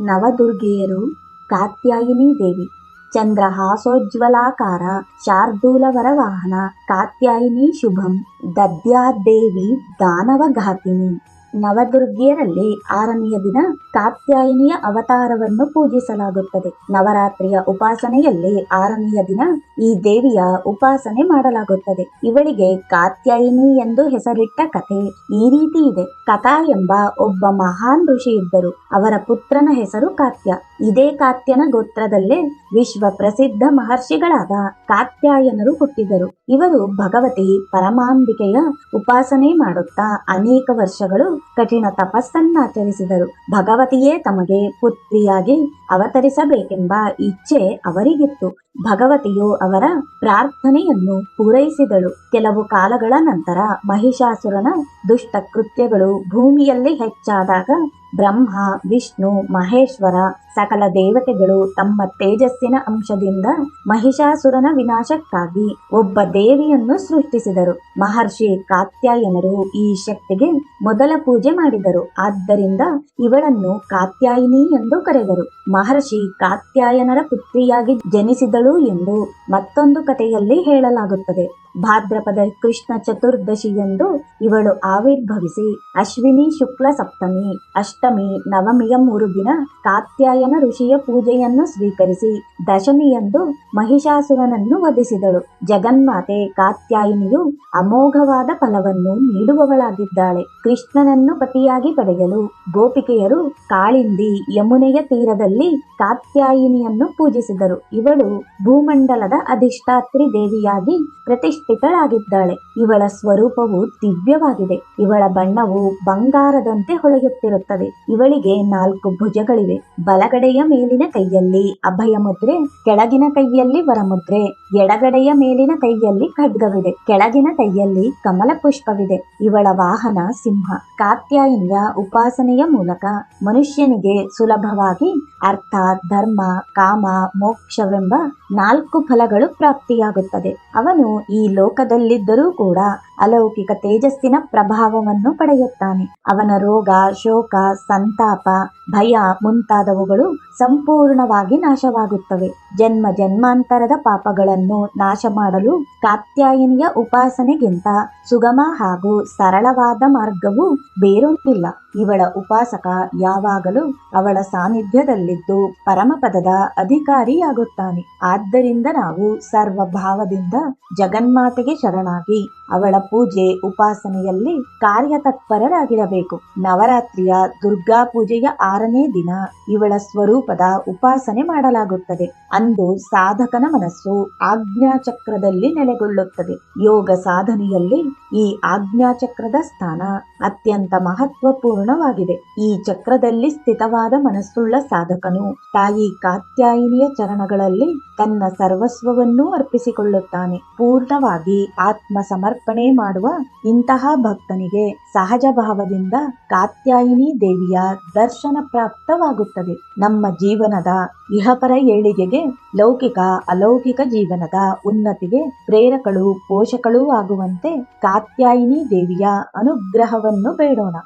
ನವದುರ್ಗೆಯರು ಕಾತ್ಯಾಯಿನಿ ದೇವಿ, ಚಂದ್ರಹಾಸೋಜ್ವಲಾಕಾರ, ಶಾರ್ದೂಲವರವಾಹನ, ಕಾತ್ಯಾಯಿನಿ ಶುಭಂ ದದ್ಯಾದ್ದೇವಿ ದಾನವಘಾತಿನಿ. ನವದುರ್ಗಿಯರಲ್ಲಿ ಆರನೆಯ ದಿನ ಕಾತ್ಯಾಯಿನಿಯ ಅವತಾರವನ್ನು ಪೂಜಿಸಲಾಗುತ್ತದೆ. ನವರಾತ್ರಿಯ ಉಪಾಸನೆಯಲ್ಲಿ ಆರನೆಯ ದಿನ ಈ ದೇವಿಯ ಉಪಾಸನೆ ಮಾಡಲಾಗುತ್ತದೆ. ಇವಳಿಗೆ ಕಾತ್ಯಾಯಿನಿ ಎಂದು ಹೆಸರಿಟ್ಟ ಕಥೆ ಈ ರೀತಿ ಇದೆ. ಕಥಾ ಎಂಬ ಒಬ್ಬ ಮಹಾನ್ ಋಷಿ ಇದ್ದರು ಅವರ ಪುತ್ರನ ಹೆಸರು ಕಾತ್ಯ. ಇದೇ ಕಾತ್ಯನ ಗೋತ್ರದಲ್ಲೇ ವಿಶ್ವ ಪ್ರಸಿದ್ಧ ಮಹರ್ಷಿಗಳಾದ ಕಾತ್ಯಾಯನರು ಹುಟ್ಟಿದರು. ಇವರು ಭಗವತಿ ಪರಮಾಂಬಿಕೆಯ ಉಪಾಸನೆ ಮಾಡುತ್ತಾ ಅನೇಕ ವರ್ಷಗಳು ಕಠಿಣ ತಪಸ್ಸನ್ನಾಚರಿಸಿದರು. ಭಗವತಿಯೇ ತಮಗೆ ಪುತ್ರಿಯಾಗಿ ಅವತರಿಸಬೇಕೆಂಬ ಇಚ್ಛೆ ಅವರಿಗಿತ್ತು. ಭಗವತಿಯು ಅವರ ಪ್ರಾರ್ಥನೆಯನ್ನು ಪೂರೈಸಿದಳು. ಕೆಲವು ಕಾಲಗಳ ನಂತರ ಮಹಿಷಾಸುರನ ದುಷ್ಟ ಕೃತ್ಯಗಳು ಭೂಮಿಯಲ್ಲಿ ಹೆಚ್ಚಾದಾಗ ಬ್ರಹ್ಮ, ವಿಷ್ಣು, ಮಹೇಶ್ವರ ಸಕಲ ದೇವತೆಗಳು ತಮ್ಮ ತೇಜಸ್ಸಿನ ಅಂಶದಿಂದ ಮಹಿಷಾಸುರನ ವಿನಾಶಕ್ಕಾಗಿ ಒಬ್ಬ ದೇವಿಯನ್ನು ಸೃಷ್ಟಿಸಿದರು. ಮಹರ್ಷಿ ಕಾತ್ಯಾಯನರು ಈ ಶಕ್ತಿಗೆ ಮೊದಲ ಪೂಜೆ ಮಾಡಿದರು. ಆದ್ದರಿಂದ ಇವಳನ್ನು ಕಾತ್ಯಾಯಿನಿ ಎಂದು ಕರೆದರು. ಮಹರ್ಷಿ ಕಾತ್ಯಾಯನರ ಪುತ್ರಿಯಾಗಿ ಜನಿಸಿದಳು ಎಂದು ಮತ್ತೊಂದು ಕಥೆಯಲ್ಲಿ ಹೇಳಲಾಗುತ್ತದೆ. ಭಾದ್ರಪದ ಕೃಷ್ಣ ಚತುರ್ದಶಿ ಎಂದು ಇವಳು ಆವಿರ್ಭವಿಸಿ ಅಶ್ವಿನಿ ಶುಕ್ಲ ಸಪ್ತಮಿ ಅಷ್ಟಮಿ ನವಮಿಯ ಮೂರು ದಿನ ಕಾತ್ಯಾಯನ ಋಷಿಯ ಪೂಜೆಯನ್ನು ಸ್ವೀಕರಿಸಿ ದಶಮಿಯಂದು ಮಹಿಷಾಸುರನನ್ನು ವಧಿಸಿದಳು. ಜಗನ್ಮಾತೆ ಕಾತ್ಯಾಯಿನಿಯು ಅಮೋಘವಾದ ಫಲವನ್ನು ನೀಡುವವಳಾಗಿದ್ದಾಳೆ. ಕೃಷ್ಣನನ್ನು ಪತಿಯಾಗಿ ಪಡೆಯಲು ಗೋಪಿಕೆಯರು ಕಾಳಿಂದಿ ಯಮುನೆಯ ತೀರದಲ್ಲಿ ಕಾತ್ಯಾಯಿನಿಯನ್ನು ಪೂಜಿಸಿದರು. ಇವಳು ಭೂಮಂಡಲದ ಅಧಿಷ್ಠಾತ್ರಿ ದೇವಿಯಾಗಿ ಪ್ರತಿಷ್ಠಿತಳಾಗಿದ್ದಾಳೆ. ಇವಳ ಸ್ವರೂಪವು ದಿವ್ಯವಾಗಿದೆ. ಇವಳ ಬಣ್ಣವು ಬಂಗಾರದಂತೆ ಹೊಳೆಯುತ್ತಿರುತ್ತದೆ. ಇವಳಿಗೆ ನಾಲ್ಕು ಭುಜಗಳಿವೆ. ಬಲಗಡೆಯ ಮೇಲಿನ ಕೈಯಲ್ಲಿ ಅಭಯ ಮುದ್ರೆ ಕೆಳಗಿನ ಕೈಯಲ್ಲಿ ವರಮುದ್ರೆ, ಎಡಗಡೆಯ ಮೇಲಿನ ಕೈಯಲ್ಲಿ ಖಡ್ಗವಿದೆ, ಕೆಳಗಿನ ಕೈಯಲ್ಲಿ ಕಮಲ ಪುಷ್ಪವಿದೆ ಇವಳ ವಾಹನ ಸಿಂಹ. ಕಾತ್ಯಾಯಿನಿಯ ಉಪಾಸನೆಯ ಮೂಲಕ ಮನುಷ್ಯನಿಗೆ ಸುಲಭವಾಗಿ ಅರ್ಥ ಧರ್ಮ, ಕಾಮ, ಮೋಕ್ಷವೆಂಬ ನಾಲ್ಕು ಫಲಗಳು ಪ್ರಾಪ್ತಿಯಾಗುತ್ತದೆ. ಅವನು ಈ ಲೋಕದಲ್ಲಿದ್ದರೂ ಕೂಡ ಅಲೌಕಿಕ ತೇಜಸ್ಸಿನ ಪ್ರಭಾವವನ್ನು ಪಡೆಯುತ್ತಾನೆ. ಅವನ ರೋಗ, ಶೋಕ ಸಂತಾಪ, ಭಯ ಮುಂತಾದವುಗಳು ಸಂಪೂರ್ಣವಾಗಿ ನಾಶವಾಗುತ್ತವೆ. ಜನ್ಮ ಜನ್ಮಾಂತರದ ಪಾಪಗಳನ್ನು ನಾಶ ಮಾಡಲು ಕಾತ್ಯಾಯಿನಿಯ ಉಪಾಸನೆಗಿಂತ ಸುಗಮ ಹಾಗೂ ಸರಳವಾದ ಮಾರ್ಗವು ಬೇರೊಂದಿಲ್ಲ. ಇವಳ ಉಪಾಸಕ ಯಾವಾಗಲೂ ಅವಳ ಸಾನ್ನಿಧ್ಯದಲ್ಲಿದ್ದು ಪರಮಪದದ ಅಧಿಕಾರಿಯಾಗುತ್ತಾನೆ. ಆದ್ದರಿಂದ ನಾವು ಸರ್ವಭಾವದಿಂದ ಜಗನ್ಮಾತೆಗೆ ಶರಣಾಗಿ ಅವಳ ಪೂಜೆ, ಉಪಾಸನೆಯಲ್ಲಿ ಕಾರ್ಯತತ್ಪರರಾಗಿರಬೇಕು. ನವರಾತ್ರಿಯ ದುರ್ಗಾ ಪೂಜೆಯ ಆರನೇ ದಿನ ಇವಳ ಸ್ವರೂಪದ ಉಪಾಸನೆ ಮಾಡಲಾಗುತ್ತದೆ. ಅಂದು ಸಾಧಕನ ಮನಸ್ಸು ಆಜ್ಞಾಚಕ್ರದಲ್ಲಿ ನೆಲೆಗೊಳ್ಳುತ್ತದೆ. ಯೋಗ ಸಾಧನೆಯಲ್ಲಿ ಈ ಆಜ್ಞಾಚಕ್ರದ ಸ್ಥಾನ ಅತ್ಯಂತ ಮಹತ್ವಪೂರ್ಣವಾಗಿದೆ. ಈ ಚಕ್ರದಲ್ಲಿ ಸ್ಥಿತವಾದ ಮನಸ್ಸುಳ್ಳ ಸಾಧಕನು ತಾಯಿ ಕಾತ್ಯಾಯಿನಿಯ ಚರಣಗಳಲ್ಲಿ ತನ್ನ ಸರ್ವಸ್ವವನ್ನೂ ಅರ್ಪಿಸಿಕೊಳ್ಳುತ್ತಾನೆ. ಪೂರ್ಣವಾಗಿ ಆತ್ಮ ಸಮರ್ಪಣೆ ಮಾಡುವ ಇಂತಹ ಭಕ್ತನಿಗೆ ಸಹಜ ಭಾವದಿಂದ ಕಾತ್ಯಾಯಿನಿ ದೇವಿಯ ದರ್ಶನ ಪ್ರಾಪ್ತವಾಗುತ್ತದೆ. ನಮ್ಮ ಜೀವನದ ಇಹಪರ ಏಳಿಗೆಗೆ ಲೌಕಿಕ ಅಲೌಕಿಕ ಜೀವನದ ಉನ್ನತಿಗೆ ಪ್ರೇರಕಳು, ಪೋಷಕಳು ಆಗುವಂತೆ ಕಾತ್ಯಾಯಿನಿ ದೇವಿಯ ಅನುಗ್ರಹವನ್ನು ಬೇಡೋಣ.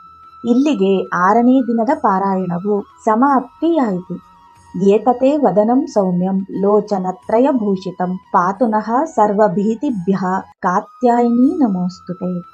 ಇಲ್ಲಿಗೆ ಆರನೇ ದಿನದ ಪಾರಾಯಣವು ಸಮಾಪ್ತಿಯಾಯಿತು. ಏತತೆ ವದನಂ ಸೌಮ್ಯಂ ಲೋಚನತ್ರಯಭೂಷಿತಂ ಭೂಷಿತಂ ಪಾತುನಃ ಸರ್ವಭೀತಿಭ್ಯ ಕಾತ್ಯಾಯಿನಿ ನಮೋಸ್ತುತೆ.